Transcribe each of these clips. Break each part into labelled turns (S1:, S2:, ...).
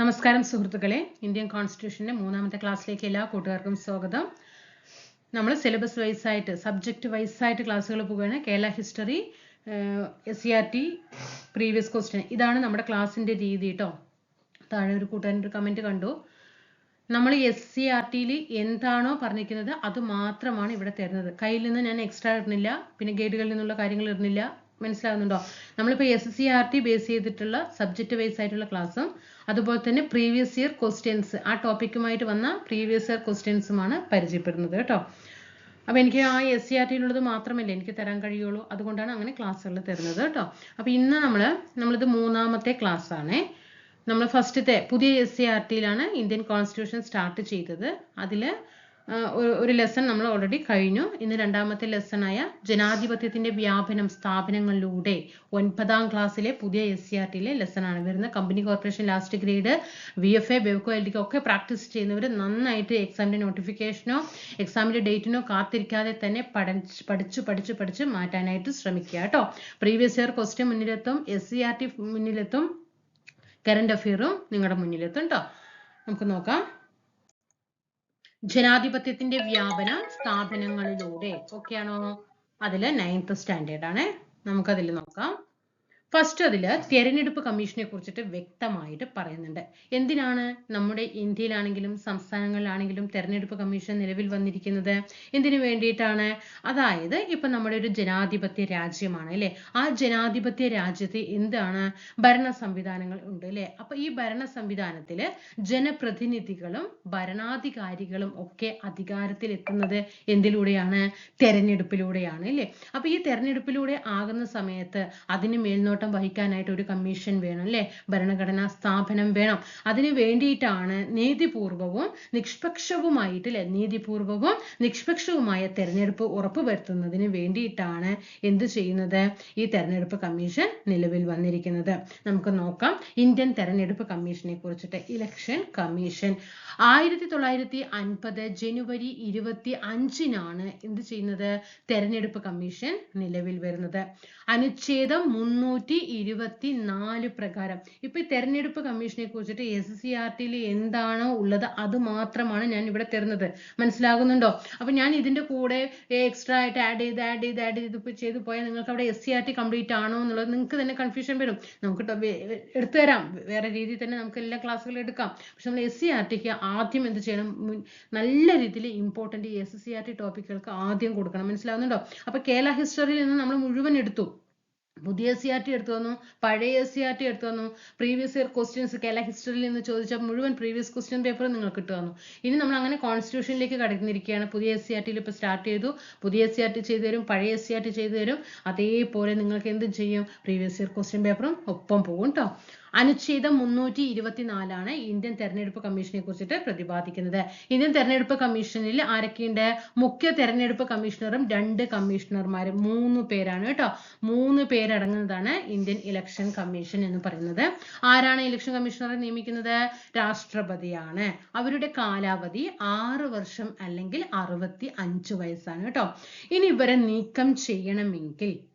S1: നമസ്കാരം സുഹൃത്തുക്കളെ. ഇന്ത്യൻ കോൺസ്റ്റിറ്റ്യൂഷന്റെ മൂന്നാമത്തെ ക്ലാസ്സിലേക്ക് എല്ലാ കൂട്ടുകാർക്കും സ്വാഗതം. നമ്മൾ സിലബസ് വൈസ് ആയിട്ട് സബ്ജക്റ്റ് വൈസ് ആയിട്ട് ക്ലാസ്സുകൾ പോവുകയാണ്. Kerala history S C R T previous question ഇതാണ് നമ്മുടെ ക്ലാസ്സിന്റെ രീതി കേട്ടോ താഴെ ഒരു കൂട്ടുകാരൻ ഒരു കമന്റ് കണ്ടു. നമ്മൾ എസ് സി ആർ ടിയിൽ എന്താണോ പറഞ്ഞിരിക്കുന്നത് അത് മാത്രമാണ് ഇവിടെ തരുന്നത്. കയ്യിൽ നിന്ന് ഞാൻ എക്സ്ട്രാ ഇടുന്നില്ല പിന്നെ ഗൈഡുകളിൽ നിന്നുള്ള കാര്യങ്ങൾ ഇടുന്നില്ല മനസ്സിലാകുന്നുണ്ടോ? നമ്മളിപ്പോൾ S C R T base ചെയ്തിട്ടുള്ള സബ്ജക്റ്റ് ബേസ് ആയിട്ടുള്ള ക്ലാസ്സും അതുപോലെ തന്നെ പ്രീവിയസ് ഇയർ ക്വസ്റ്റ്യൻസ് ആ ടോപ്പിക്കുമായിട്ട് വന്ന പ്രീവിയസ് ഇയർ ക്വസ്റ്റ്യൻസുമാണ് പരിചയപ്പെടുന്നത് കേട്ടോ. അപ്പോൾ എനിക്ക് ആ എസ് സി ആർ ടിയിലുള്ളത് മാത്രമല്ല എനിക്ക് തരാൻ കഴിയുള്ളൂ? അതുകൊണ്ടാണ് അങ്ങനെ ക്ലാസ്സുകൾ തരുന്നത് കേട്ടോ. അപ്പോൾ ഇന്ന് നമ്മൾ നമ്മളിത് മൂന്നാമത്തെ ക്ലാസ് ആണേ. നമ്മൾ ഫസ്റ്റത്തെ പുതിയ എസ് സി ആർ ടിയിലാണ് ഇന്ത്യൻ കോൺസ്റ്റിറ്റ്യൂഷൻ സ്റ്റാർട്ട് ചെയ്തത്. അതിൽ ഒരു ലെസൺ നമ്മൾ ഓൾറെഡി കഴിഞ്ഞു. ഇന്ന് രണ്ടാമത്തെ ലെസൺ ആയ ജനാധിപത്യത്തിന്റെ വ്യാപനം സ്ഥാപനങ്ങളിലൂടെ ഒൻപതാം ക്ലാസ്സിലെ പുതിയ എസ് സി ആർ ടിയിലെ ലെസൺ ആണ് വരുന്ന company corporation last grade V F A Bevco L ഡിക്കോ ഒക്കെ പ്രാക്ടീസ് ചെയ്യുന്നവർ നന്നായിട്ട് എക്സാമിന്റെ നോട്ടിഫിക്കേഷനോ എക്സാമിന്റെ ഡേറ്റിനോ കാത്തിരിക്കാതെ തന്നെ പഠിച്ച് പഠിച്ചു പഠിച്ചു പഠിച്ച് മാറ്റാനായിട്ട് ശ്രമിക്കുക കേട്ടോ. പ്രീവിയസ് ഇയർ ക്വസ്റ്റ്യൻ മുന്നിലെത്തും എസ് സി ആർ ടി മുന്നിലെത്തും കറണ്ട് അഫെയറും നിങ്ങളുടെ മുന്നിലെത്തും കേട്ടോ നമുക്ക് നോക്കാം. ജനാധിപത്യത്തിന്റെ വ്യാപന സ്ഥാപനങ്ങളിലൂടെ ഓക്കെയാണോ അതിൽ നയൻത്ത് സ്റ്റാൻഡേർഡ് ആണ്. നമുക്കതിൽ നോക്കാം. ഫസ്റ്റ് അതിൽ തിരഞ്ഞെടുപ്പ് കമ്മീഷനെ കുറിച്ചിട്ട് വ്യക്തമായിട്ട് പറയുന്നുണ്ട്. എന്തിനാണ് നമ്മുടെ ഇന്ത്യയിലാണെങ്കിലും സംസ്ഥാനങ്ങളിലാണെങ്കിലും തെരഞ്ഞെടുപ്പ് കമ്മീഷൻ നിലവിൽ വന്നിരിക്കുന്നത്? എന്തിനു വേണ്ടിയിട്ടാണ്? അതായത് ഇപ്പൊ നമ്മുടെ ഒരു ജനാധിപത്യ രാജ്യമാണ് അല്ലെ? ആ ജനാധിപത്യ രാജ്യത്ത് എന്താണ് ഭരണ സംവിധാനങ്ങൾ ഉണ്ട് അല്ലെ? അപ്പൊ ഈ ഭരണ സംവിധാനത്തിൽ ജനപ്രതിനിധികളും ഭരണാധികാരികളും ഒക്കെ അധികാരത്തിൽ എത്തുന്നത് എന്തിലൂടെയാണ്? തെരഞ്ഞെടുപ്പിലൂടെയാണ് അല്ലെ? അപ്പൊ ഈ തെരഞ്ഞെടുപ്പിലൂടെ ആകുന്ന സമയത്ത് അതിന് മേൽനോട്ടം മേൽനോട്ടം വഹിക്കാനായിട്ട് ഒരു കമ്മീഷൻ വേണം അല്ലെ? ഭരണഘടനാ സ്ഥാപനം വേണം. അതിന് വേണ്ടിയിട്ടാണ് നീതിപൂർവവും നിഷ്പക്ഷവുമായിട്ട് അല്ലെ? നീതിപൂർവവും നിഷ്പക്ഷവുമായ തെരഞ്ഞെടുപ്പ് ഉറപ്പുവരുത്തുന്നതിന് വേണ്ടിയിട്ടാണ് എന്ത് ചെയ്യുന്നത്? ഈ തെരഞ്ഞെടുപ്പ് കമ്മീഷൻ നിലവിൽ വന്നിരിക്കുന്നത്. നമുക്ക് നോക്കാം. ഇന്ത്യൻ തെരഞ്ഞെടുപ്പ് കമ്മീഷനെ കുറിച്ചിട്ട് ഇലക്ഷൻ കമ്മീഷൻ ആയിരത്തി തൊള്ളായിരത്തി അൻപത് ജനുവരി ഇരുപത്തി അഞ്ചിനാണ് എന്ത് ചെയ്യുന്നത്? തെരഞ്ഞെടുപ്പ് കമ്മീഷൻ നിലവിൽ വരുന്നത്. അനുച്ഛേദം മുന്നൂറ്റി ഇരുപത്തി നാല് പ്രകാരം. ഇപ്പൊ ഈ തെരഞ്ഞെടുപ്പ് കമ്മീഷനെ കുറിച്ചിട്ട് എസ് സി ആർ ടിയിൽ എന്താണോ ഉള്ളത് അത് മാത്രമാണ് ഞാൻ ഇവിടെ തരുന്നത്. മനസ്സിലാകുന്നുണ്ടോ? അപ്പൊ ഞാൻ ഇതിന്റെ കൂടെ എക്സ്ട്രാ ആയിട്ട് ആഡ് ചെയ്ത് ആഡ് ചെയ്ത് ആഡ് ചെയ്ത് ചെയ്ത് പോയാൽ നിങ്ങൾക്ക് അവിടെ S C R T complete ആണോ എന്നുള്ളത് നിങ്ങൾക്ക് തന്നെ കൺഫ്യൂഷൻ വരും. നമുക്ക് എടുത്തു തരാം. വേറെ രീതിയിൽ തന്നെ നമുക്ക് എല്ലാ ക്ലാസ്സുകളും എടുക്കാം. പക്ഷെ നമ്മൾ എസ് സി ആർ ടിക്ക് ആദ്യം എന്ത് ചെയ്യണം? നല്ല രീതിയിൽ important S C R T ടോപ്പിക്കുകൾക്ക് ആദ്യം കൊടുക്കണം. മനസ്സിലാവുന്നുണ്ടോ അപ്പൊ കേരള ഹിസ്റ്ററിയിൽ നിന്ന് നമ്മൾ മുഴുവൻ എടുത്തു. പുതിയ സി ആർ ടി എടുത്തു വന്നു പഴയ സി ആർ ടി എടുത്തു വന്നു പ്രീവിയസ് ഇയർ ക്വസ്റ്റ്യൻസ് കേരള ഹിസ്റ്ററിയിൽ നിന്ന് ചോദിച്ച മുഴുവൻ പ്രീവിയസ് ക്വസ്റ്റ്യൻ പേപ്പർ നിങ്ങൾക്ക് കിട്ടു തന്നു. ഇനി നമ്മൾ അങ്ങനെ കോൺസ്റ്റിറ്റ്യൂഷനിലേക്ക് കടന്നിരിക്കുകയാണ്. പുതിയ സി ആർ ടിയിൽ ഇപ്പോൾ സ്റ്റാർട്ട് ചെയ്തു. പുതിയ സി ആർ ടി ചെയ്തു തരും പഴയ സി ആർ ടി ചെയ്തു തരും. അതേപോലെ നിങ്ങൾക്ക് എന്ത് ചെയ്യും. പ്രീവിയസ് ഇയർ ക്വസ്റ്റ്യൻ പേപ്പറും ഒപ്പം പോകും കേട്ടോ അനുച്ഛേദം മുന്നൂറ്റി ഇരുപത്തിനാലാണ് ഇന്ത്യൻ തെരഞ്ഞെടുപ്പ് കമ്മീഷനെ കുറിച്ചിട്ട് പ്രതിപാദിക്കുന്നത്. ഇന്ത്യൻ തെരഞ്ഞെടുപ്പ് കമ്മീഷനിൽ ആരൊക്കെയുണ്ട്? മുഖ്യ തെരഞ്ഞെടുപ്പ് കമ്മീഷണറും രണ്ട് കമ്മീഷണർമാരും മൂന്ന് പേരാണ് കേട്ടോ. മൂന്ന് പേരടങ്ങുന്നതാണ് ഇന്ത്യൻ ഇലക്ഷൻ കമ്മീഷൻ എന്ന് പറയുന്നത്. ആരാണ് ഇലക്ഷൻ കമ്മീഷണറെ നിയമിക്കുന്നത്? രാഷ്ട്രപതിയാണ്. അവരുടെ കാലാവധി ആറ് വർഷം അല്ലെങ്കിൽ അറുപത്തി അഞ്ച് വയസ്സാണ് കേട്ടോ. ഇനി ഇവരെ നീക്കം ചെയ്യണമെങ്കിൽ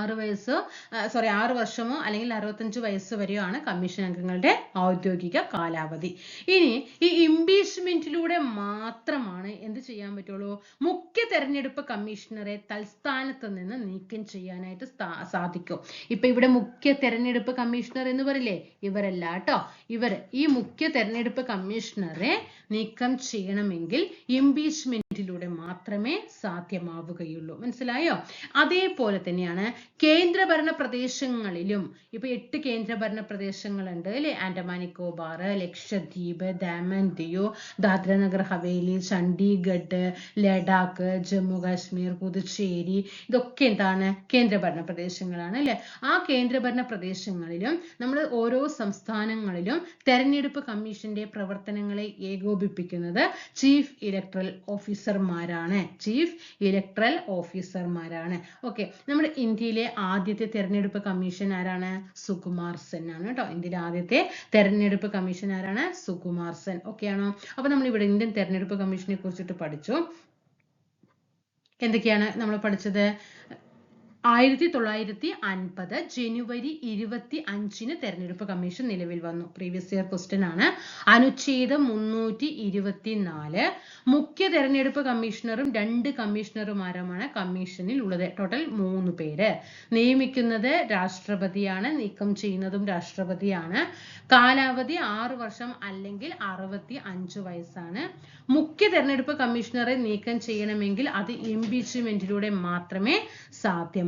S1: ആറ് വയസ്സോ സോറി ആറ് വർഷമോ അല്ലെങ്കിൽ അറുപത്തഞ്ച് വയസ്സ് വരെയോ ആണ് കമ്മീഷൻ അംഗങ്ങളുടെ ഔദ്യോഗിക കാലാവധി. ഇനി ഈ ഇംപീച്ച്മെന്റിലൂടെ മാത്രമാണ് എന്ത് ചെയ്യാൻ പറ്റുള്ളൂ? മുഖ്യ തെരഞ്ഞെടുപ്പ് കമ്മീഷണറെ തൽസ്ഥാനത്ത് നിന്ന് നീക്കം ചെയ്യാനായിട്ട് സാധിക്കും. ഇപ്പൊ ഇവിടെ മുഖ്യ തെരഞ്ഞെടുപ്പ് കമ്മീഷണർ എന്ന് പറയില്ലേ? ഇവരല്ല കേട്ടോ ഇവർ ഈ മുഖ്യ തെരഞ്ഞെടുപ്പ് കമ്മീഷണറെ നീക്കം ചെയ്യണമെങ്കിൽ ഇംപീച്ച്മെന്റിലൂടെ മാത്രമേ സാധ്യമാവുകയുള്ളൂ. മനസ്സിലായോ? അതേപോലെ തന്നെയാണ് കേന്ദ്രഭരണ പ്രദേശങ്ങളിലും ഇപ്പൊ എട്ട് കേന്ദ്രഭരണ പ്രദേശങ്ങളുണ്ട് അല്ലെ? ആൻഡമാൻ നിക്കോബാർ ലക്ഷദ്വീപ് ദാമൻ ദിയു ദാദ്ര നഗർ ഹവേലി ചണ്ഡീഗഡ് ലഡാക്ക് ജമ്മു കാശ്മീർ പുതുച്ചേരി ഇതൊക്കെ എന്താണ്? കേന്ദ്രഭരണ പ്രദേശങ്ങളാണ് അല്ലെ? ആ കേന്ദ്രഭരണ പ്രദേശങ്ങളിലും നമ്മൾ ഓരോ സംസ്ഥാനങ്ങളിലും തെരഞ്ഞെടുപ്പ് കമ്മീഷന്റെ പ്രവർത്തനങ്ങളെ ഏകോപിപ്പിക്കുന്നത് ചീഫ് ഇലക്ട്രൽ ഓഫീസർമാരാണ് ചീഫ് ഇലക്ട്രൽ ഓഫീസർമാരാണ് ഓക്കെ നമ്മുടെ ഇന്ത്യയിലെ ആദ്യത്തെ തെരഞ്ഞെടുപ്പ് കമ്മീഷൻ ആരാണ്? സുകുമാർ സെൻ ആണ് കേട്ടോ. ഇന്ത്യയിലെ ആദ്യത്തെ തെരഞ്ഞെടുപ്പ് കമ്മീഷൻ ആരാണ്? സുകുമാർ സെൻ. ഓക്കെ ആണോ? അപ്പൊ നമ്മൾ ഇവിടെ ഇന്ത്യൻ തെരഞ്ഞെടുപ്പ് കമ്മീഷനെ കുറിച്ചിട്ട് പഠിച്ചു. എന്തൊക്കെയാണ് നമ്മൾ പഠിച്ചത്? ആയിരത്തി തൊള്ളായിരത്തി അൻപത് ജനുവരി ഇരുപത്തി അഞ്ചിന് തെരഞ്ഞെടുപ്പ് കമ്മീഷൻ നിലവിൽ വന്നു. പ്രീവിയസ് ഇയർ ക്വസ്റ്റ്യൻ ആണ്. അനുച്ഛേദം മുന്നൂറ്റി ഇരുപത്തിനാല് മുഖ്യ തെരഞ്ഞെടുപ്പ് കമ്മീഷണറും രണ്ട് കമ്മീഷണർമാരുമാണ് കമ്മീഷനിൽ ഉള്ളത്. ടോട്ടൽ മൂന്ന് പേര്. നിയമിക്കുന്നത് രാഷ്ട്രപതിയാണ്. നീക്കം ചെയ്യുന്നതും രാഷ്ട്രപതിയാണ്. കാലാവധി ആറ് വർഷം അല്ലെങ്കിൽ അറുപത്തി അഞ്ച് വയസ്സാണ്. മുഖ്യ തെരഞ്ഞെടുപ്പ് കമ്മീഷണറെ നീക്കം ചെയ്യണമെങ്കിൽ അത് ഇംപീച്ച്മെന്റിലൂടെ മാത്രമേ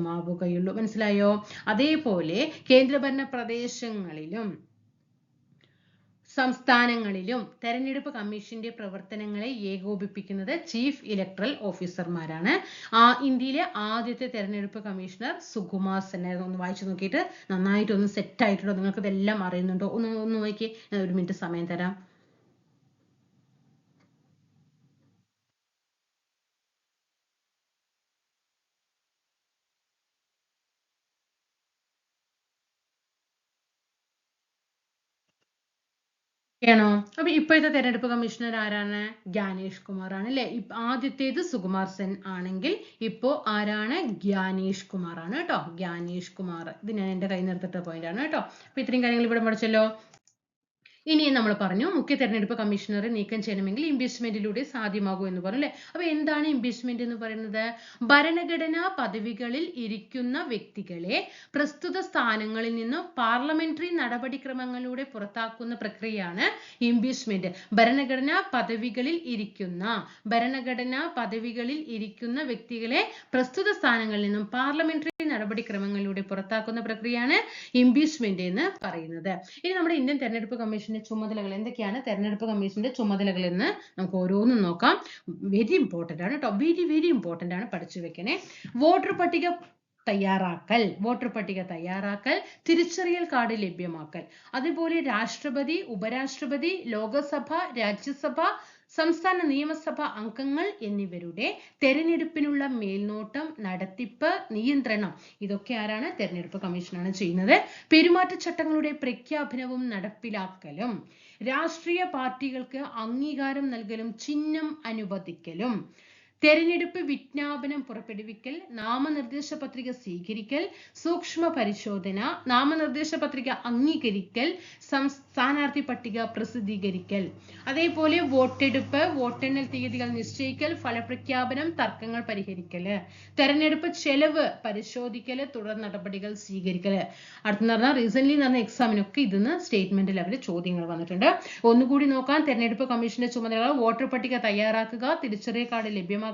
S1: സാധ്യമാവുകയുള്ളൂ മനസ്സിലായോ? അതേപോലെ കേന്ദ്രഭരണ പ്രദേശങ്ങളിലും സംസ്ഥാനങ്ങളിലും തെരഞ്ഞെടുപ്പ് കമ്മീഷന്റെ പ്രവർത്തനങ്ങളെ ഏകോപിപ്പിക്കുന്നത് ചീഫ് ഇലക്ട്രൽ ഓഫീസർമാരാണ്. ആ ഇന്ത്യയിലെ ആദ്യത്തെ തെരഞ്ഞെടുപ്പ് കമ്മീഷണർ സുകുമാർ സെൻ. ഒന്ന് വായിച്ചു നോക്കിയിട്ട് നന്നായിട്ട് ഒന്ന് സെറ്റ് ആയിട്ടുണ്ടോ? നിങ്ങൾക്ക് ഇതെല്ലാം അറിയുന്നുണ്ടോ? ഒന്ന് ഒന്ന് നോക്കി ഒരു മിനിറ്റ് സമയം തരാം. ആണോ അപ്പൊ ഇപ്പോഴത്തെ തെരഞ്ഞെടുപ്പ് കമ്മീഷണർ ആരാണ്? ജ്ഞാനേഷ് കുമാർ ആണ് അല്ലെ ആദ്യത്തേത് സുകുമാർ സെൻ ആണെങ്കിൽ ഇപ്പോ ആരാണ്? ജ്ഞാനേഷ് കുമാർ ആണ് കേട്ടോ. ജ്ഞാനേഷ് കുമാർ. ഇത് ഞാൻ എന്റെ കയ്യിൽ നിർത്തിട്ട പോയിന്റ് ആണ് കേട്ടോ. അപ്പൊ ഇത്രയും കാര്യങ്ങൾ ഇവിടെ പഠിച്ചല്ലോ. ഇനി നമ്മൾ പറഞ്ഞു മുഖ്യ തെരഞ്ഞെടുപ്പ് കമ്മീഷണറെ നീക്കം ചെയ്യണമെങ്കിൽ ഇംപീച്ച്മെന്റിലൂടെ സാധ്യമാകൂ എന്ന് പറഞ്ഞു അല്ലേ? അപ്പൊ എന്താണ് ഇംപീച്ച്മെന്റ് എന്ന് പറയുന്നത്? ഭരണഘടനാ പദവികളിൽ ഇരിക്കുന്ന വ്യക്തികളെ പ്രസ്തുത സ്ഥാനങ്ങളിൽ നിന്ന് പാർലമെന്ററി നടപടിക്രമങ്ങളിലൂടെ പുറത്താക്കുന്ന പ്രക്രിയയാണ് ഇംപീച്ച്മെന്റ് ഭരണഘടനാ പദവികളിൽ ഇരിക്കുന്ന ഭരണഘടനാ പദവികളിൽ ഇരിക്കുന്ന വ്യക്തികളെ പ്രസ്തുത സ്ഥാനങ്ങളിൽ നിന്നും പാർലമെന്ററി നടപടിക്രമങ്ങളിലൂടെ പുറത്താക്കുന്ന പ്രക്രിയയാണ് ഇംപീച്ച്മെന്റ് എന്ന് പറയുന്നത്. ഇനി നമ്മുടെ ഇന്ത്യൻ തെരഞ്ഞെടുപ്പ് കമ്മീഷന്റെ ചുമതലകൾ എന്തൊക്കെയാണ്? തെരഞ്ഞെടുപ്പ് കമ്മീഷന്റെ ചുമതലകൾ എന്ന് നമുക്ക് ഓരോന്നും നോക്കാം. വെരി ഇമ്പോർട്ടന്റ് ആണ് കേട്ടോ വെരി വെരി ഇമ്പോർട്ടന്റ് ആണ് പഠിച്ചു വെക്കണേ. വോട്ടർ പട്ടിക തയ്യാറാക്കൽ. വോട്ടർ പട്ടിക തയ്യാറാക്കൽ. തിരിച്ചറിയൽ കാർഡ് ലഭ്യമാക്കൽ. അതുപോലെ രാഷ്ട്രപതി ഉപരാഷ്ട്രപതി ലോകസഭ രാജ്യസഭ സംസ്ഥാന നിയമസഭ അംഗങ്ങൾ എന്നിവരുടെ തെരഞ്ഞെടുപ്പിനുള്ള മേൽനോട്ടം നടത്തിപ്പ് നിയന്ത്രണം ഇതൊക്കെ ആരാണ് തെരഞ്ഞെടുപ്പ് കമ്മീഷനാണ് ചെയ്യുന്നത്. പെരുമാറ്റച്ചട്ടങ്ങളുടെ പ്രഖ്യാപനവും നടപ്പിലാക്കലും രാഷ്ട്രീയ പാർട്ടികൾക്ക് അംഗീകാരം നൽകലും ചിഹ്നം അനുവദിക്കലും തെരഞ്ഞെടുപ്പ് വിജ്ഞാപനം പുറപ്പെടുവിക്കൽ നാമനിർദ്ദേശ പത്രിക സ്വീകരിക്കൽ സൂക്ഷ്മ പരിശോധന നാമനിർദ്ദേശ പത്രിക അംഗീകരിക്കൽ സ്ഥാനാർത്ഥി പട്ടിക പ്രസിദ്ധീകരിക്കൽ. അതേപോലെ വോട്ടെടുപ്പ് വോട്ടെണ്ണൽ തീയതികൾ നിശ്ചയിക്കൽ ഫലപ്രഖ്യാപനം തർക്കങ്ങൾ പരിഹരിക്കൽ തെരഞ്ഞെടുപ്പ് ചെലവ് പരിശോധിക്കൽ തുടർ നടപടികൾ സ്വീകരിക്കൽ അടുത്തെന്ന് പറഞ്ഞാൽ റീസെന്റ് നടന്ന എക്സാമിനൊക്കെ ഇതിന്ന് സ്റ്റേറ്റ്മെന്റ് ലെവലിൽ ചോദ്യങ്ങൾ വന്നിട്ടുണ്ട്. ഒന്നുകൂടി നോക്കാൻ തെരഞ്ഞെടുപ്പ് കമ്മീഷന്റെ ചുമതലകൾ വോട്ടർ പട്ടിക തയ്യാറാക്കുക തിരിച്ചറിയൽ കാർഡ് ലഭ്യമാക്കുക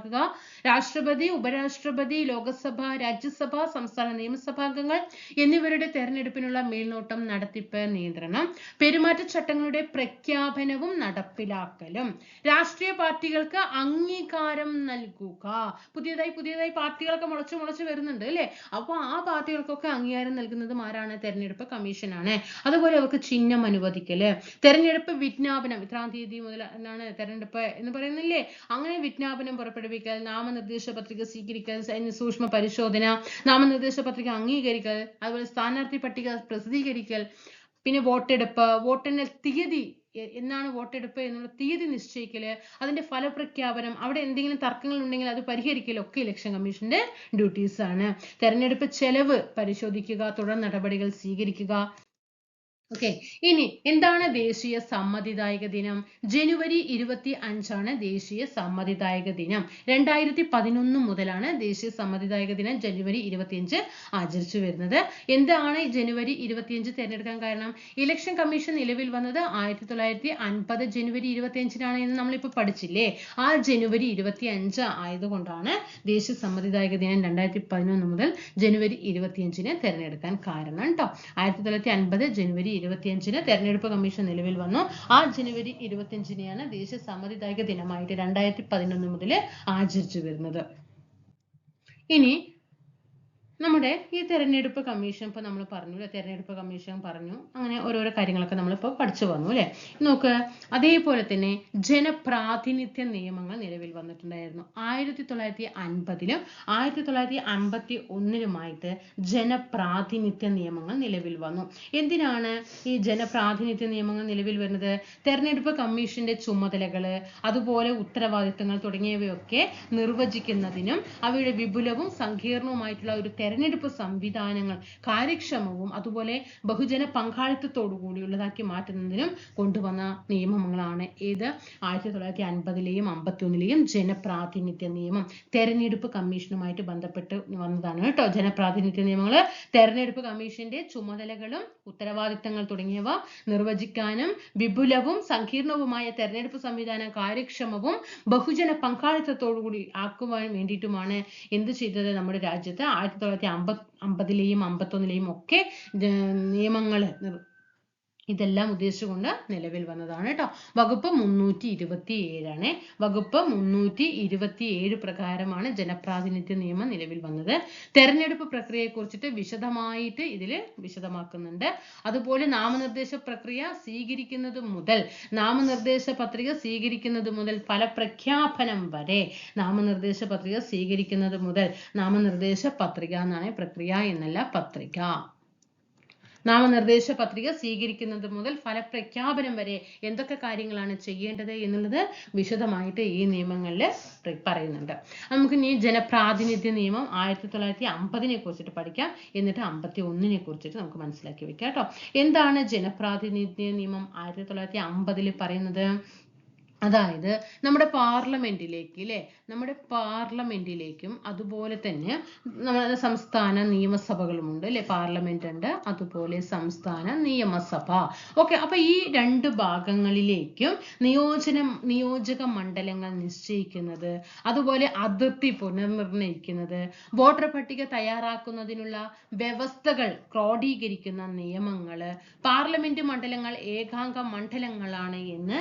S1: രാഷ്ട്രപതി ഉപരാഷ്ട്രപതി ലോകസഭ രാജ്യസഭ സംസ്ഥാന നിയമസഭാംഗങ്ങൾ എന്നിവരുടെ തെരഞ്ഞെടുപ്പിനുള്ള മേൽനോട്ടം നടത്തിപ്പ് നിയന്ത്രണം പെരുമാറ്റച്ചട്ടങ്ങളുടെ പ്രഖ്യാപനവും നടപ്പിലാക്കലും രാഷ്ട്രീയ പാർട്ടികൾക്ക് അംഗീകാരം നൽകുക. പുതിയതായി പുതിയതായി പാർട്ടികളൊക്കെ മുളച്ചു മുളച്ചു വരുന്നുണ്ട് അല്ലെ? അപ്പൊ ആ പാർട്ടികൾക്കൊക്കെ അംഗീകാരം നൽകുന്നത് ആരാണ്? തെരഞ്ഞെടുപ്പ് കമ്മീഷനാണ്. അതുപോലെ അവർക്ക് ചിഹ്നം അനുവദിക്കൽ. തെരഞ്ഞെടുപ്പ് വിജ്ഞാപനം ഇത്രാം തീയതി മുതൽ എന്താണ് തെരഞ്ഞെടുപ്പ് എന്ന് പറയുന്നില്ലേ? അങ്ങനെ വിജ്ഞാപനം പുറപ്പെടുവിക്കൽ നാമനിർദ്ദേശ പത്രിക സ്വീകരിക്കൽ സൂക്ഷ്മ പരിശോധന നാമനിർദ്ദേശ പത്രിക അംഗീകരിക്കൽ അതുപോലെ സ്ഥാനാർത്ഥി പട്ടിക പ്രസിദ്ധീകരിക്കൽ പിന്നെ വോട്ടെടുപ്പ് വോട്ടെണ്ണൽ തീയതി എന്നാണ് വോട്ടെടുപ്പ് എന്നുള്ള തീയതി നിശ്ചയിക്കൽ അതിന്റെ ഫലപ്രഖ്യാപനം അവിടെ എന്തെങ്കിലും തർക്കങ്ങൾ ഉണ്ടെങ്കിൽ അത് പരിഹരിക്കലൊക്കെ ഇലക്ഷൻ കമ്മീഷന്റെ ഡ്യൂട്ടീസ് ആണ് തെരഞ്ഞെടുപ്പ് ചെലവ് പരിശോധിക്കുക തുടർ നടപടികൾ സ്വീകരിക്കുക. ഓക്കെ ഇനി എന്താണ് ദേശീയ സമ്മതിദായക ദിനം? ജനുവരി ഇരുപത്തി അഞ്ചാണ് ദേശീയ സമ്മതിദായക ദിനം. രണ്ടായിരത്തി പതിനൊന്ന് മുതലാണ് ദേശീയ സമ്മതിദായക ദിനം ജനുവരി ഇരുപത്തിയഞ്ച് ആചരിച്ചു വരുന്നത്. എന്താണ് ജനുവരി ഇരുപത്തിയഞ്ച് തിരഞ്ഞെടുക്കാൻ കാരണം? ഇലക്ഷൻ കമ്മീഷൻ നിലവിൽ വന്നത് ആയിരത്തി തൊള്ളായിരത്തി അൻപത് ജനുവരി ഇരുപത്തിയഞ്ചിനാണ് എന്ന് നമ്മളിപ്പോൾ പഠിച്ചില്ലേ? ആ ജനുവരി ഇരുപത്തി അഞ്ച് ആയതുകൊണ്ടാണ് ദേശീയ സമ്മതിദായക ദിനം രണ്ടായിരത്തി പതിനൊന്ന് മുതൽ ജനുവരി ഇരുപത്തിയഞ്ചിന് തിരഞ്ഞെടുക്കാൻ കാരണം കേട്ടോ ആയിരത്തി തൊള്ളായിരത്തി അൻപത് ജനുവരി ഇരുപത്തിയഞ്ചിന് തെരഞ്ഞെടുപ്പ് കമ്മീഷൻ നിലവിൽ വന്നു. ആ ജനുവരി ഇരുപത്തിയഞ്ചിനെയാണ് ദേശീയ സമ്മതിദായക ദിനമായിട്ട് രണ്ടായിരത്തി പതിനൊന്ന് മുതൽ ആചരിച്ചു വരുന്നത്. ഇനി നമ്മുടെ ഈ തെരഞ്ഞെടുപ്പ് കമ്മീഷൻ ഇപ്പൊ നമ്മൾ പറഞ്ഞു അല്ലെ? തെരഞ്ഞെടുപ്പ് കമ്മീഷൻ പറഞ്ഞു. അങ്ങനെ ഓരോരോ കാര്യങ്ങളൊക്കെ നമ്മളിപ്പോൾ പഠിച്ചു വന്നു അല്ലെ? നോക്ക് അതേപോലെ തന്നെ ജനപ്രാതിനിധ്യ നിയമങ്ങൾ നിലവിൽ വന്നിട്ടുണ്ടായിരുന്നു. ആയിരത്തി തൊള്ളായിരത്തി അൻപതിലും ആയിരത്തി തൊള്ളായിരത്തി അൻപത്തി ഒന്നിലുമായിട്ട് ജനപ്രാതിനിധ്യ നിയമങ്ങൾ നിലവിൽ വന്നു. എന്തിനാണ് ഈ ജനപ്രാതിനിധ്യ നിയമങ്ങൾ നിലവിൽ വരുന്നത്? തെരഞ്ഞെടുപ്പ് കമ്മീഷന്റെ ചുമതലകൾ അതുപോലെ ഉത്തരവാദിത്തങ്ങൾ തുടങ്ങിയവയൊക്കെ നിർവചിക്കുന്നതിനും അവയുടെ വിപുലവും സങ്കീർണവുമായിട്ടുള്ള ഒരു തെരഞ്ഞെടുപ്പ് സംവിധാനങ്ങൾ കാര്യക്ഷമവും അതുപോലെ ബഹുജന പങ്കാളിത്തത്തോടു കൂടിയുള്ളതാക്കി മാറ്റുന്നതിനും കൊണ്ടുവന്ന നിയമങ്ങളാണ് ഏത്. ആയിരത്തി തൊള്ളായിരത്തി അൻപതിലെയും അമ്പത്തി ഒന്നിലെയും ജനപ്രാതിനിധ്യ നിയമം തെരഞ്ഞെടുപ്പ് കമ്മീഷനുമായിട്ട് ബന്ധപ്പെട്ട് വന്നതാണ് കേട്ടോ. ജനപ്രാതിനിധ്യ നിയമങ്ങൾ തെരഞ്ഞെടുപ്പ് കമ്മീഷന്റെ ചുമതലകളും ഉത്തരവാദിത്തങ്ങൾ തുടങ്ങിയവ നിർവചിക്കാനും വിപുലവും സങ്കീർണവുമായ തെരഞ്ഞെടുപ്പ് സംവിധാനം കാര്യക്ഷമവും ബഹുജന പങ്കാളിത്തത്തോടു കൂടി ആക്കുവാൻ വേണ്ടിയിട്ടുമാണ് എന്ത് ചെയ്തത് നമ്മുടെ രാജ്യത്ത് ആയിരത്തി തൊള്ളായിരത്തി അമ്പത് അമ്പതിലെയും അമ്പത്തൊന്നിലെയും ഒക്കെ നിയമങ്ങൾ ഇതെല്ലാം ഉദ്ദേശിച്ചുകൊണ്ട് നിലവിൽ വന്നതാണ് കേട്ടോ. വകുപ്പ് മുന്നൂറ്റി ഇരുപത്തി ഏഴാണ് വകുപ്പ് മുന്നൂറ്റി ഇരുപത്തി ഏഴ് പ്രകാരമാണ് ജനപ്രാതിനിധ്യ നിയമം നിലവിൽ വന്നത്. തെരഞ്ഞെടുപ്പ് പ്രക്രിയയെ കുറിച്ചിട്ട് വിശദമായിട്ട് ഇതിൽ വിശദമാക്കുന്നുണ്ട്. അതുപോലെ നാമനിർദ്ദേശ പ്രക്രിയ സ്വീകരിക്കുന്നത് മുതൽ നാമനിർദ്ദേശ പത്രിക സ്വീകരിക്കുന്നത് മുതൽ ഫലപ്രഖ്യാപനം വരെ നാമനിർദ്ദേശ പത്രിക സ്വീകരിക്കുന്നത് മുതൽ നാമനിർദ്ദേശ പത്രിക എന്നാണ് പ്രക്രിയ എന്നല്ല പത്രിക. നാമനിർദ്ദേശ പത്രിക സ്വീകരിക്കുന്നത് മുതൽ ഫലപ്രഖ്യാപനം വരെ എന്തൊക്കെ കാര്യങ്ങളാണ് ചെയ്യേണ്ടത് എന്നുള്ളത് വിശദമായിട്ട് ഈ നിയമങ്ങളിൽ പറയുന്നുണ്ട്. നമുക്ക് ഇനി ജനപ്രാതിനിധ്യ നിയമം ആയിരത്തി തൊള്ളായിരത്തി അമ്പതിനെ കുറിച്ചിട്ട് പഠിക്കാം. എന്നിട്ട് അമ്പത്തി ഒന്നിനെ കുറിച്ചിട്ട് നമുക്ക് മനസ്സിലാക്കി വെക്കാം കേട്ടോ. എന്താണ് ജനപ്രാതിനിധ്യ നിയമം ആയിരത്തി തൊള്ളായിരത്തി അമ്പതിൽ പറയുന്നത്? അതായത് നമ്മുടെ പാർലമെന്റിലേക്ക് അല്ലെ നമ്മുടെ പാർലമെന്റിലേക്കും അതുപോലെ തന്നെ നമ്മുടെ സംസ്ഥാന നിയമസഭകളുമുണ്ട് അല്ലെ പാർലമെന്റ് ഉണ്ട് അതുപോലെ സംസ്ഥാന നിയമസഭ. ഓക്കെ അപ്പൊ ഈ രണ്ട് ഭാഗങ്ങളിലേക്കും നിയോജനം നിയോജക മണ്ഡലങ്ങൾ നിശ്ചയിക്കുന്നത് അതുപോലെ അതിർത്തി പുനർനിർണയിക്കുന്നത് വോട്ടർ പട്ടിക തയ്യാറാക്കുന്നതിനുള്ള വ്യവസ്ഥകൾ ക്രോഡീകരിക്കുന്ന നിയമങ്ങൾ പാർലമെന്റ് മണ്ഡലങ്ങൾ ഏകാംഗ മണ്ഡലങ്ങളാണ് എന്ന്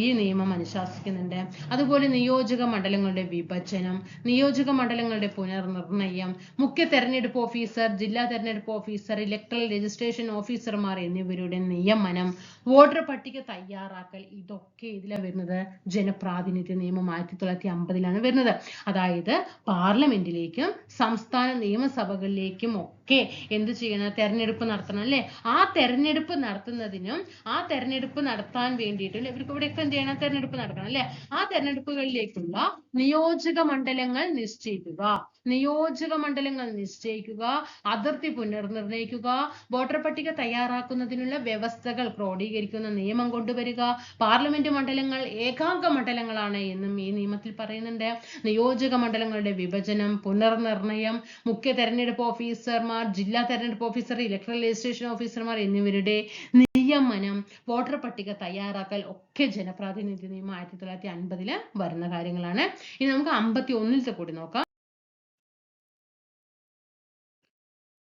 S1: ഈ നിയമം അനുശാസിക്കുന്നുണ്ട് അതുപോലെ നിയോജക മണ്ഡലങ്ങളുടെ വിഭജനം നിയോജക മണ്ഡലങ്ങളുടെ പുനർനിർണയം മുഖ്യ തെരഞ്ഞെടുപ്പ് ഓഫീസർ ജില്ലാ തെരഞ്ഞെടുപ്പ് ഓഫീസർ ഇലക്ട്രൽ രജിസ്ട്രേഷൻ ഓഫീസർമാർ എന്നിവരുടെ നിയമനം വോട്ടർ പട്ടിക തയ്യാറാക്കൽ ഇതൊക്കെ ഇതിലാണ് വരുന്നത്. ജനപ്രാതിനിധ്യ നിയമം ആയിരത്തി തൊള്ളായിരത്തി അമ്പതിലാണ് വരുന്നത്. അതായത് പാർലമെന്റിലേക്കും സംസ്ഥാന നിയമസഭകളിലേക്കും ഒക്കെ എന്ത് ചെയ്യണം തെരഞ്ഞെടുപ്പ് നടത്തണം അല്ലേ? ആ തെരഞ്ഞെടുപ്പ് നടത്തുന്നതിനും ആ തെരഞ്ഞെടുപ്പ് നടത്താൻ വേണ്ടിയിട്ട് ഇവർക്ക് ഇവിടെയൊക്കെ എന്ത് ചെയ്യണം? തെരഞ്ഞെടുപ്പ് നടക്കണം അല്ലേ? ആ തെരഞ്ഞെടുപ്പുകളിലേക്കുള്ള നിയോജക മണ്ഡലങ്ങൾ നിശ്ചയിക്കുക. നിയോജക മണ്ഡലങ്ങൾ നിശ്ചയിക്കുക. അതിർത്തി പുനർനിർണയിക്കുക. വോട്ടർ പട്ടിക തയ്യാറാക്കുന്നതിനുള്ള വ്യവസ്ഥകൾ ക്രോഡീകരിക്കുന്ന നിയമം കൊണ്ടുവരിക. പാർലമെന്റ് മണ്ഡലങ്ങൾ ഏകാംഗ മണ്ഡലങ്ങളാണ് എന്നും ഈ നിയമത്തിൽ പറയുന്നുണ്ട്. നിയോജക മണ്ഡലങ്ങളുടെ വിഭജനം പുനർനിർണയം മുഖ്യ തെരഞ്ഞെടുപ്പ് ഓഫീസർമാർ ജില്ലാ തെരഞ്ഞെടുപ്പ് ഓഫീസർ ഇലക്ട്രൽ രജിസ്ട്രേഷൻ ഓഫീസർമാർ എന്നിവരുടെ നിയമനം വോട്ടർ പട്ടിക തയ്യാറാക്കൽ ഒക്കെ ജനപ്രാതിനിധ്യ നിയമം ആയിരത്തി തൊള്ളായിരത്തി അൻപതിൽ വരുന്ന കാര്യങ്ങളാണ്. ഇനി നമുക്ക് അമ്പത്തി ഒന്നിലത്തെ കൂടി നോക്കാം.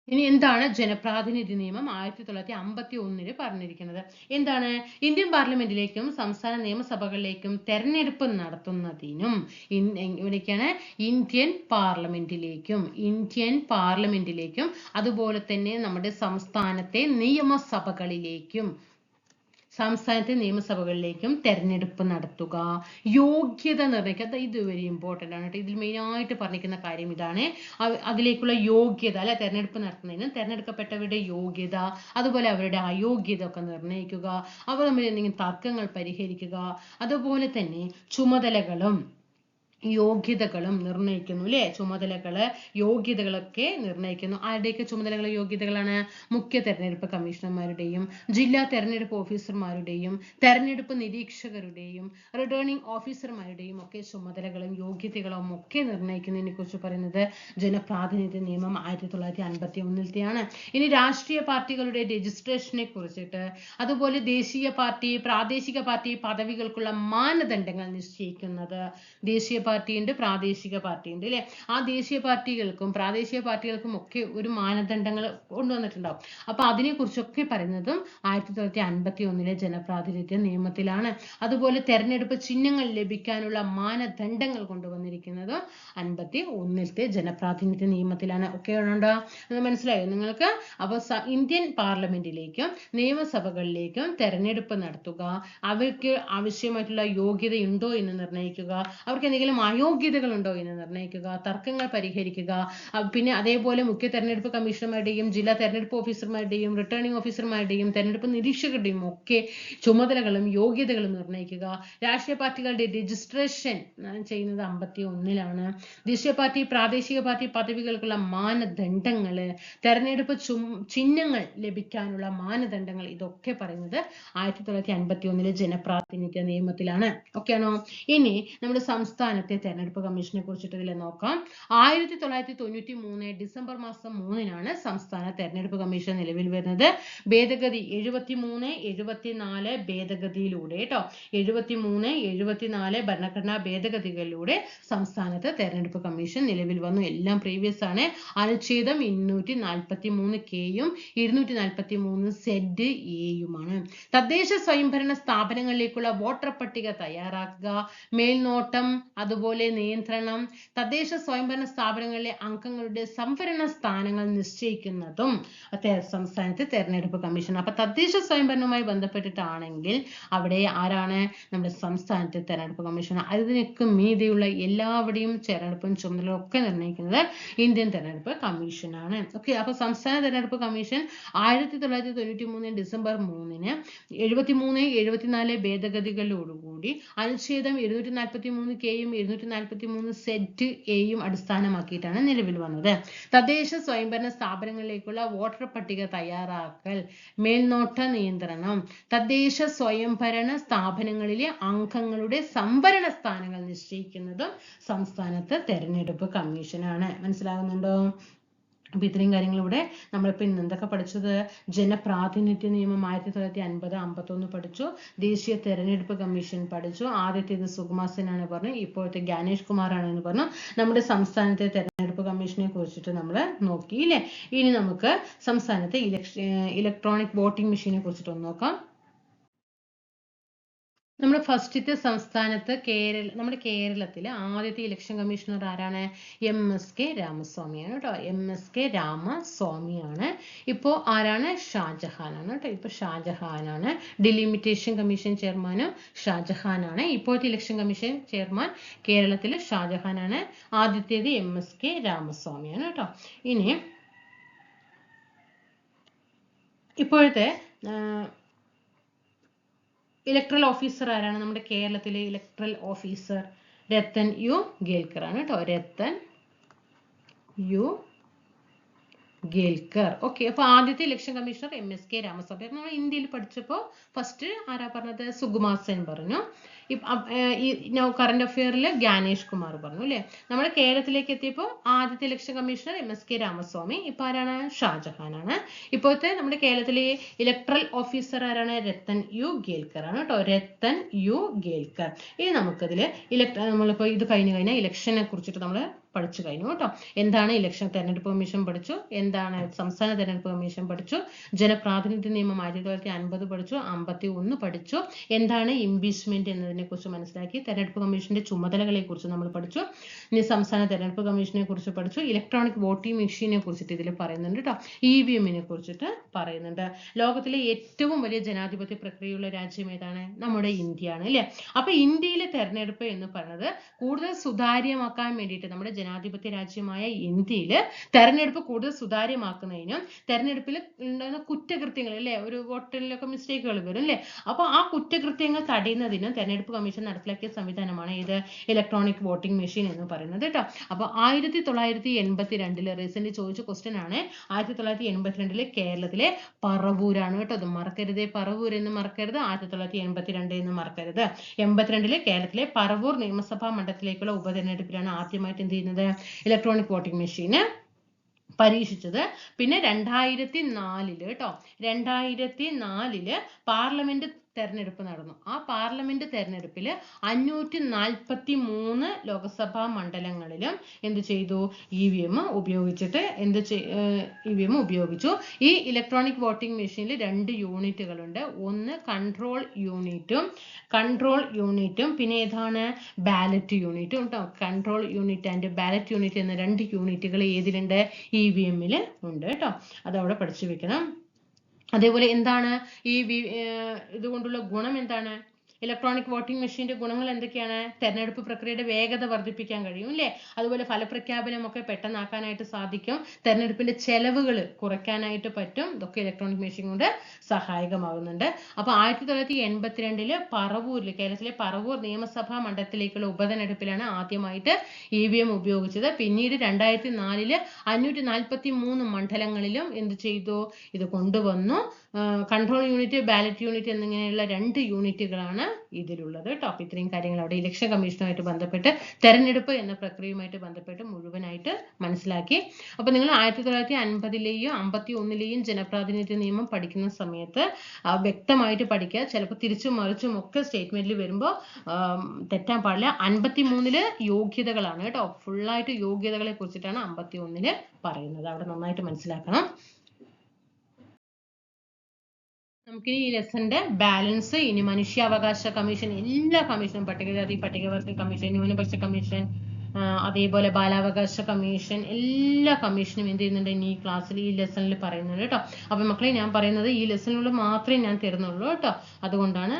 S1: ഇനി എന്താണ് ജനപ്രാതിനിധി നിയമം ആയിരത്തി തൊള്ളായിരത്തി അമ്പത്തി ഒന്നിൽ പറഞ്ഞിരിക്കുന്നത്? എന്താണ്? ഇന്ത്യൻ പാർലമെന്റിലേക്കും സംസ്ഥാന നിയമസഭകളിലേക്കും തെരഞ്ഞെടുപ്പ് നടത്തുന്നതിനും ഇവിടേക്കാണ് ഇന്ത്യൻ പാർലമെന്റിലേക്കും ഇന്ത്യൻ പാർലമെന്റിലേക്കും അതുപോലെ തന്നെ നമ്മുടെ സംസ്ഥാനത്തെ നിയമസഭകളിലേക്കും സംസ്ഥാനത്തെ നിയമസഭകളിലേക്കും തെരഞ്ഞെടുപ്പ് നടത്തുക. യോഗ്യത നിർണയിക്കുക ഇത് വെരി ഇമ്പോർട്ടന്റ് ആണ് കേട്ടോ. ഇതിൽ മെയിനായിട്ട് പറഞ്ഞിരിക്കുന്ന കാര്യം ഇതാണ്. അതിലേക്കുള്ള യോഗ്യത അല്ലെ? തെരഞ്ഞെടുപ്പ് നടത്തുന്നതിന് തെരഞ്ഞെടുക്കപ്പെട്ടവരുടെ യോഗ്യത അതുപോലെ അവരുടെ അയോഗ്യത ഒക്കെ നിർണയിക്കുക. അവർ തമ്മിൽ എന്തെങ്കിലും തർക്കങ്ങൾ പരിഹരിക്കുക. അതുപോലെ തന്നെ ചുമതലകളും യോഗ്യതകളും നിർണയിക്കുന്നു അല്ലേ ചുമതലകൾ യോഗ്യതകളൊക്കെ നിർണയിക്കുന്നു. ആരുടെയൊക്കെ ചുമതലകൾ യോഗ്യതകളാണ്? മുഖ്യ തെരഞ്ഞെടുപ്പ് കമ്മീഷണർമാരുടെയും ജില്ലാ തെരഞ്ഞെടുപ്പ് ഓഫീസർമാരുടെയും തെരഞ്ഞെടുപ്പ് നിരീക്ഷകരുടെയും റിട്ടേണിംഗ് ഓഫീസർമാരുടെയും ഒക്കെ ചുമതലകളും യോഗ്യതകളും ഒക്കെ നിർണയിക്കുന്നതിനെ കുറിച്ച് പറയുന്നത് ജനപ്രാതിനിധ്യ നിയമം ആയിരത്തി തൊള്ളായിരത്തി അൻപത്തി ഒന്നിലത്തെയാണ് ഇനി രാഷ്ട്രീയ പാർട്ടികളുടെ രജിസ്ട്രേഷനെ കുറിച്ചിട്ട് അതുപോലെ ദേശീയ പാർട്ടി പ്രാദേശിക പാർട്ടി പദവികൾക്കുള്ള മാനദണ്ഡങ്ങൾ നിശ്ചയിക്കുന്നത്. ദേശീയ പാർട്ടിയുണ്ട് പ്രാദേശിക പാർട്ടിയുണ്ട് അല്ലെ ആ ദേശീയ പാർട്ടികൾക്കും പ്രാദേശിക പാർട്ടികൾക്കും ഒക്കെ ഒരു മാനദണ്ഡങ്ങൾ കൊണ്ടുവന്നിട്ടുണ്ടാവും. അപ്പൊ അതിനെ കുറിച്ചൊക്കെ പറയുന്നതും ആയിരത്തി തൊള്ളായിരത്തി അൻപത്തി ഒന്നിലെ ജനപ്രാതിനിധ്യ നിയമത്തിലാണ്. അതുപോലെ തെരഞ്ഞെടുപ്പ് ചിഹ്നങ്ങൾ ലഭിക്കാനുള്ള മാനദണ്ഡങ്ങൾ കൊണ്ടുവന്നിരിക്കുന്നതും അൻപത്തി ഒന്നിലത്തെ ജനപ്രാതിനിധ്യ നിയമത്തിലാണ്. ഒക്കെ ഉണ്ടോ? മനസ്സിലായോ? നിങ്ങൾക്ക് അപ്പോൾ ഇന്ത്യൻ പാർലമെന്റിലേക്കും നിയമസഭകളിലേക്കും തെരഞ്ഞെടുപ്പ് നടത്തുക അവർക്ക് ആവശ്യമായിട്ടുള്ള യോഗ്യതയുണ്ടോ എന്ന് നിർണയിക്കുക അവർക്ക് എന്തെങ്കിലും എന്തെങ്കിലും അയോഗ്യതകളുണ്ടോ എന്ന് നിർണയിക്കുക തർക്കങ്ങൾ പരിഹരിക്കുക. പിന്നെ അതേപോലെ മുഖ്യ തെരഞ്ഞെടുപ്പ് കമ്മീഷണർമാരുടെയും ജില്ലാ തെരഞ്ഞെടുപ്പ് ഓഫീസർമാരുടെയും റിട്ടേണിംഗ് ഓഫീസർമാരുടെയും തെരഞ്ഞെടുപ്പ് നിരീക്ഷകരുടെയും ഒക്കെ ചുമതലകളും യോഗ്യതകളും നിർണയിക്കുക. രാഷ്ട്രീയ പാർട്ടികളുടെ രജിസ്ട്രേഷൻ ചെയ്യുന്നത് അമ്പത്തി ഒന്നിലാണ് ദേശീയ പാർട്ടി പ്രാദേശിക പാർട്ടി പദവികൾക്കുള്ള മാനദണ്ഡങ്ങൾ തെരഞ്ഞെടുപ്പ് ചിഹ്നങ്ങൾ ലഭിക്കാനുള്ള മാനദണ്ഡങ്ങൾ ഇതൊക്കെ പറയുന്നത് ആയിരത്തി തൊള്ളായിരത്തി അൻപത്തി ഒന്നിലെ ജനപ്രാതിനിധ്യ നിയമത്തിലാണ്. ഓക്കെയാണോ? ഇനി നമ്മുടെ സംസ്ഥാനത്തെ തെരഞ്ഞെടുപ്പ് കമ്മീഷനെ കുറിച്ചിട്ട് ഇതിൽ നോക്കാം. ആയിരത്തി തൊള്ളായിരത്തി തൊണ്ണൂറ്റി മൂന്ന് ഡിസംബർ മാസം മൂന്നിനാണ് സംസ്ഥാന തെരഞ്ഞെടുപ്പ് കമ്മീഷൻ നിലവിൽ വരുന്നത്. ഭേദഗതി എഴുപത്തി മൂന്ന് എഴുപത്തിനാല് ഭേദഗതിയിലൂടെ കേട്ടോ എഴുപത്തി മൂന്ന് എഴുപത്തിനാല് ഭരണഘടനാ ഭേദഗതികളിലൂടെ സംസ്ഥാനത്ത് തെരഞ്ഞെടുപ്പ് കമ്മീഷൻ നിലവിൽ വന്നു. എല്ലാം പ്രീവിയസ് ആണ്. അനുച്ഛേദം ഇരുന്നൂറ്റി നാൽപ്പത്തി മൂന്ന് കെയും ഇരുന്നൂറ്റി നാൽപ്പത്തി മൂന്ന് സെഡ് എയുമാണ് തദ്ദേശ സ്വയംഭരണ സ്ഥാപനങ്ങളിലേക്കുള്ള വോട്ടർ പട്ടിക തയ്യാറാക്കുക മേൽനോട്ടം അതുപോലെ നിയന്ത്രണം തദ്ദേശ സ്വയംഭരണ സ്ഥാപനങ്ങളിലെ അംഗങ്ങളുടെ സംവരണ സ്ഥാനങ്ങൾ നിശ്ചയിക്കുന്നതും സംസ്ഥാനത്തെ തെരഞ്ഞെടുപ്പ് കമ്മീഷൻ അപ്പൊ തദ്ദേശ സ്വയംഭരണവുമായി ബന്ധപ്പെട്ടിട്ടാണെങ്കിൽ അവിടെ ആരാണ്? നമ്മുടെ സംസ്ഥാനത്തെ തെരഞ്ഞെടുപ്പ് കമ്മീഷൻ അതിനൊക്കെ മീതെയുള്ള എല്ലാവരുടെയും തെരഞ്ഞെടുപ്പും ചുമതലയും ഒക്കെ നിർണയിക്കുന്നത് ഇന്ത്യൻ തെരഞ്ഞെടുപ്പ് കമ്മീഷനാണ്. ഓക്കെ അപ്പൊ സംസ്ഥാന തെരഞ്ഞെടുപ്പ് കമ്മീഷൻ ആയിരത്തി തൊള്ളായിരത്തി തൊണ്ണൂറ്റി മൂന്ന് ഡിസംബർ മൂന്നിന് എഴുപത്തി മൂന്ന് എഴുപത്തിനാല് ഭേദഗതികളോടുകൂടി അനുച്ഛേദം ഇരുന്നൂറ്റി നാൽപ്പത്തി മൂന്ന് കെയും ഇരുന്നൂറ്റി നാൽപ്പത്തി മൂന്ന് സെറ്റ് എയും അടിസ്ഥാനമാക്കിയിട്ടാണ് നിലവിൽ വന്നത്. തദ്ദേശ സ്വയംഭരണ സ്ഥാപനങ്ങളിലേക്കുള്ള വോട്ടർ പട്ടിക തയ്യാറാക്കൽ മേൽനോട്ട നിയന്ത്രണം തദ്ദേശ സ്വയംഭരണ സ്ഥാപനങ്ങളിലെ അംഗങ്ങളുടെ സംവരണ സ്ഥാനങ്ങൾ നിശ്ചയിക്കുന്നതും സംസ്ഥാനത്തെ തെരഞ്ഞെടുപ്പ് കമ്മീഷനാണ്. മനസ്സിലാകുന്നുണ്ടോ? അപ്പൊ ഇത്രയും കാര്യങ്ങൾ ഇവിടെ നമ്മളിപ്പോ ഇന്ന് എന്തൊക്കെ പഠിച്ചത്? ജനപ്രാതിനിധ്യ നിയമം ആയിരത്തി തൊള്ളായിരത്തി അൻപത് അമ്പത്തൊന്ന് പഠിച്ചു. ദേശീയ തെരഞ്ഞെടുപ്പ് കമ്മീഷൻ പഠിച്ചു. ആദ്യത്തേത് ആണ് പറഞ്ഞു. ഇപ്പോഴത്തെ ജ്ഞാനേഷ് കുമാർ ആണ് എന്ന് പറഞ്ഞു. നമ്മുടെ സംസ്ഥാനത്തെ തെരഞ്ഞെടുപ്പ് കമ്മീഷനെ കുറിച്ചിട്ട് നമ്മൾ നോക്കി ഇല്ലേ? ഇനി നമുക്ക് സംസ്ഥാനത്തെ ഇലക്ട്രോണിക് വോട്ടിംഗ് മെഷീനെ കുറിച്ചിട്ട് ഒന്ന് നോക്കാം. നമ്മുടെ ഫസ്റ്റത്തെ സംസ്ഥാനത്ത് കേരള നമ്മുടെ കേരളത്തിലെ ആദ്യത്തെ ഇലക്ഷൻ കമ്മീഷണർ ആരാണ്? എം എസ് കെ രാമസ്വാമിയാണ് കേട്ടോ. എം എസ് കെ രാമസ്വാമിയാണ്. ഇപ്പോൾ ആരാണ്? ഷാജഹാനാണ് കേട്ടോ. ഇപ്പോൾ ഷാജഹാനാണ്. ഡിലിമിറ്റേഷൻ കമ്മീഷൻ ചെയർമാനും ഷാജഹാനാണ്. ഇപ്പോഴത്തെ ഇലക്ഷൻ കമ്മീഷൻ ചെയർമാൻ കേരളത്തിലെ ഷാജഹാനാണ്. ആദ്യത്തേത് എം എസ് കെ രാമസ്വാമിയാണ് കേട്ടോ. ഇനി ഇപ്പോഴത്തെ ഇലക്ട്രൽ ഓഫീസർ ആരാണ്? നമ്മുടെ കേരളത്തിലെ electoral officer Rathan U Kelkar ആണ് കേട്ടോ രത്തൻ യു ഗേൽക്കർ. ഓക്കെ അപ്പൊ ആദ്യത്തെ election commissioner M S K Ramaswamy. നമ്മൾ ഇന്ത്യയിൽ പഠിച്ചപ്പോൾ ഫസ്റ്റ് ആരാ പറഞ്ഞത്? സുകുമാർ സെൻ പറഞ്ഞു. ഈ കറണ്ട് അഫെയറിൽ ജ്ഞാനേഷ് കുമാർ പറഞ്ഞു അല്ലേ നമ്മുടെ കേരളത്തിലേക്ക് എത്തിയപ്പോൾ ആദ്യത്തെ election commissioner M S K Ramaswamy ഇപ്പൊ ആരാണ്? ഷാജഹാൻ ആണ്. ഇപ്പോഴത്തെ നമ്മുടെ കേരളത്തിലെ ഇലക്ട്രൽ ഓഫീസർ ആരാണ്? രത്തൻ യു ഗേൽക്കർ ആണ് കേട്ടോ രത്തൻ യു ഗേൽക്കർ. ഇനി നമുക്കതിൽ ഇലക്ട്ര നമ്മളിപ്പോൾ ഇത് കഴിഞ്ഞു കഴിഞ്ഞാൽ ഇലക്ഷനെ കുറിച്ചിട്ട് നമ്മൾ പഠിച്ചു കഴിഞ്ഞു കേട്ടോ എന്താണ് ഇലക്ഷൻ തെരഞ്ഞെടുപ്പ് കമ്മീഷൻ പഠിച്ചു? എന്താണ് സംസ്ഥാന തെരഞ്ഞെടുപ്പ് കമ്മീഷൻ പഠിച്ചു? ജനപ്രാതിനിധ്യ നിയമം ആയിരത്തി തൊള്ളായിരത്തി അൻപത് പഠിച്ചു അമ്പത്തി ഒന്ന് പഠിച്ചു. എന്താണ് ഇംപീച്ച്മെന്റ് എന്നതിനെ കുറിച്ച് മനസ്സിലാക്കി തെരഞ്ഞെടുപ്പ് കമ്മീഷന്റെ ചുമതലകളെ കുറിച്ച് നമ്മൾ പഠിച്ചു. ഇനി സംസ്ഥാന തെരഞ്ഞെടുപ്പ് കമ്മീഷനെ കുറിച്ച് പഠിച്ചു. ഇലക്ട്രോണിക് വോട്ടിംഗ് മെഷീനെ കുറിച്ചിട്ട് ഇതിൽ പറയുന്നുണ്ട് കേട്ടോ ഇ വി എമ്മിനെ കുറിച്ചിട്ട് പറയുന്നുണ്ട്. ലോകത്തിലെ ഏറ്റവും വലിയ ജനാധിപത്യ പ്രക്രിയയുള്ള രാജ്യം ഏതാണ്? നമ്മുടെ ഇന്ത്യയാണ് അല്ലേ? അപ്പൊ ഇന്ത്യയിലെ തെരഞ്ഞെടുപ്പ് എന്ന് പറയുന്നത് കൂടുതൽ സുതാര്യമാക്കാൻ വേണ്ടിയിട്ട് നമ്മുടെ ജനാധിപത്യ രാജ്യമായ ഇന്ത്യയിൽ തെരഞ്ഞെടുപ്പ് കൂടുതൽ സുതാര്യമാക്കുന്നതിനും തെരഞ്ഞെടുപ്പിൽ ഉണ്ടാകുന്ന കുറ്റകൃത്യങ്ങൾ അല്ലേ? ഒരു വോട്ടിലൊക്കെ മിസ്റ്റേക്കുകൾ വരും അല്ലേ? അപ്പൊ ആ കുറ്റകൃത്യങ്ങൾ തടയുന്നതിനും തെരഞ്ഞെടുപ്പ് കമ്മീഷൻ നടപ്പിലാക്കിയ സംവിധാനമാണ് ഇത് ഇലക്ട്രോണിക് വോട്ടിംഗ് മെഷീൻ എന്ന് പറയുന്നത് കേട്ടോ. അപ്പൊ ആയിരത്തി തൊള്ളായിരത്തി എൺപത്തി രണ്ടിൽ റീസെന്റ് ചോദിച്ച ക്വസ്റ്റ്യൻ ആണ്. ആയിരത്തി തൊള്ളായിരത്തി എൺപത്തിരണ്ടിൽ കേരളത്തിലെ പറവൂരാണ് കേട്ടോ. അത് മറക്കരുത്. പറവൂർ എന്ന് മറക്കരുത്. ആയിരത്തി തൊള്ളായിരത്തി എൺപത്തി രണ്ട് എന്ന് മറക്കരുത്. എൺപത്തിരണ്ടിൽ കേരളത്തിലെ പറവൂർ നിയമസഭാ മണ്ഡലത്തിലേക്കുള്ള ഉപതെരഞ്ഞെടുപ്പിലാണ് ആദ്യമായിട്ട് എന്ത് ചെയ്യുന്നത്? ഇലക്ട്രോണിക് വോട്ടിംഗ് മെഷീന് പരീക്ഷിച്ചത്. പിന്നെ രണ്ടായിരത്തി നാലിൽ കേട്ടോ. രണ്ടായിരത്തി നാലിൽ പാർലമെന്റ് തെരഞ്ഞെടുപ്പ് നടന്നു. ആ പാർലമെന്റ് തെരഞ്ഞെടുപ്പിൽ അഞ്ഞൂറ്റി നാൽപ്പത്തി മൂന്ന് ലോക്സഭാ മണ്ഡലങ്ങളിലും എന്ത് ചെയ്തു? ഇ വി എം ഉപയോഗിച്ചിട്ട് എന്ത് ഇ വി എം ഉപയോഗിച്ചു. ഈ ഇലക്ട്രോണിക് വോട്ടിംഗ് മെഷീനിൽ രണ്ട് യൂണിറ്റുകളുണ്ട്. ഒന്ന് കൺട്രോൾ യൂണിറ്റും കൺട്രോൾ യൂണിറ്റും. പിന്നെ ഏതാണ്? ബാലറ്റ് യൂണിറ്റും കേട്ടോ control unit and ballot unit എന്ന രണ്ട് യൂണിറ്റുകൾ ഏതിലുണ്ട്? ഇ വി എമ്മിൽ ഉണ്ട് കേട്ടോ അതവിടെ പഠിച്ചു വെക്കണം. അതേപോലെ എന്താണ് ഈ ഇതുകൊണ്ടുള്ള ഗുണം എന്താണ്? ഇലക്ട്രോണിക് വോട്ടിംഗ് മെഷീന്റെ ഗുണങ്ങൾ എന്തൊക്കെയാണ്? തെരഞ്ഞെടുപ്പ് പ്രക്രിയയുടെ വേഗത വർദ്ധിപ്പിക്കാൻ കഴിയും അല്ലേ അതുപോലെ ഫലപ്രഖ്യാപനമൊക്കെ പെട്ടെന്നാക്കാനായിട്ട് സാധിക്കും. തെരഞ്ഞെടുപ്പിന്റെ ചെലവുകൾ കുറയ്ക്കാനായിട്ട് പറ്റും. ഇതൊക്കെ ഇലക്ട്രോണിക് മെഷീൻ കൊണ്ട് സഹായകമാകുന്നുണ്ട്. അപ്പൊ ആയിരത്തി തൊള്ളായിരത്തി എൺപത്തിരണ്ടിൽ പറവൂരിൽ കേരളത്തിലെ പറവൂർ നിയമസഭാ മണ്ഡലത്തിലേക്കുള്ള ഉപതെരഞ്ഞെടുപ്പിലാണ് ആദ്യമായിട്ട് ഇ വി എം ഉപയോഗിച്ചത്. പിന്നീട് രണ്ടായിരത്തി നാലിൽ അഞ്ഞൂറ്റി നാൽപ്പത്തി മൂന്ന് മണ്ഡലങ്ങളിലും എന്ത് ചെയ്തു? ഇത് കൊണ്ടുവന്നു. കൺട്രോൾ യൂണിറ്റ് ബാലറ്റ് യൂണിറ്റ് എന്നിങ്ങനെയുള്ള രണ്ട് യൂണിറ്റുകളാണ് ഇതിലുള്ളത് കേട്ടോ അപ്പൊ ഇത്രയും കാര്യങ്ങൾ അവിടെ ഇലക്ഷൻ കമ്മീഷനുമായിട്ട് ബന്ധപ്പെട്ട് തെരഞ്ഞെടുപ്പ് എന്ന പ്രക്രിയയുമായിട്ട് ബന്ധപ്പെട്ട് മുഴുവനായിട്ട് മനസ്സിലാക്കി. അപ്പൊ നിങ്ങൾ ആയിരത്തി തൊള്ളായിരത്തി അൻപതിലെയും അമ്പത്തി ഒന്നിലെയും ജനപ്രാതിനിധ്യ നിയമം പഠിക്കുന്ന സമയത്ത് വ്യക്തമായിട്ട് പഠിക്കുക. ചിലപ്പോൾ തിരിച്ചും മറിച്ചും ഒക്കെ സ്റ്റേറ്റ്മെന്റിൽ വരുമ്പോൾ തെറ്റാൻ പാടില്ല. അൻപത്തി മൂന്നിൽ യോഗ്യതകളാണ് കേട്ടോ ഫുള്ളായിട്ട് യോഗ്യതകളെ കുറിച്ചിട്ടാണ് അമ്പത്തി ഒന്നിൽ പറയുന്നത്. അവിടെ നന്നായിട്ട് മനസ്സിലാക്കണം. നമുക്കിനി ഈ ലെസന്റെ ബാലൻസ് ഇനി മനുഷ്യാവകാശ കമ്മീഷൻ എല്ലാ കമ്മീഷനും പട്ടികജാതി പട്ടികവർഗ കമ്മീഷൻ ന്യൂനപക്ഷ കമ്മീഷൻ അതേപോലെ ബാലാവകാശ കമ്മീഷൻ എല്ലാ കമ്മീഷനും എന്ത് ചെയ്യുന്നുണ്ട് ഇനി ഈ ക്ലാസ്സിൽ ഈ ലെസണിൽ പറയുന്നുണ്ട് കേട്ടോ. അപ്പൊ മക്കളെ ഞാൻ പറയുന്നത് ഈ ലെസണിലൂടെ മാത്രമേ ഞാൻ തരുന്നുള്ളൂ കേട്ടോ. അതുകൊണ്ടാണ്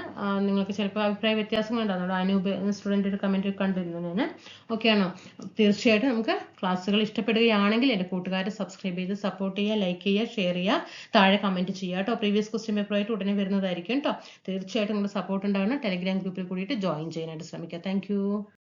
S1: നിങ്ങൾക്ക് ചിലപ്പോൾ അഭിപ്രായ വ്യത്യാസങ്ങൾ ഉണ്ടാകുന്നുള്ളൂ അനൂപ് എന്ന സ്റ്റുഡന്റ് ഒരു കമന്റ് കണ്ടിരുന്നു ഞാൻ ഓക്കെ ആണോ? തീർച്ചയായിട്ടും നമുക്ക് ക്ലാസ്സുകൾ ഇഷ്ടപ്പെടുകയാണെങ്കിൽ എന്റെ കൂട്ടുകാരെ സബ്സ്ക്രൈബ് ചെയ്ത് സപ്പോർട്ട് ചെയ്യുക ലൈക്ക് ചെയ്യുക ഷെയർ ചെയ്യുക താഴെ കമന്റ് ചെയ്യുക കേട്ടോ. പ്രീവിയസ് ക്വസ്റ്റ്യൻ പേപ്പറായിട്ട് ഉടനെ വരുന്നതായിരിക്കും കേട്ടോ. തീർച്ചയായിട്ടും നിങ്ങളുടെ സപ്പോർട്ട് ഉണ്ടാകണം ടെലിഗ്രാം ഗ്രൂപ്പിൽ കൂടിയിട്ട് ജോയിൻ ചെയ്യാനായിട്ട് ശ്രമിക്കുക. താങ്ക്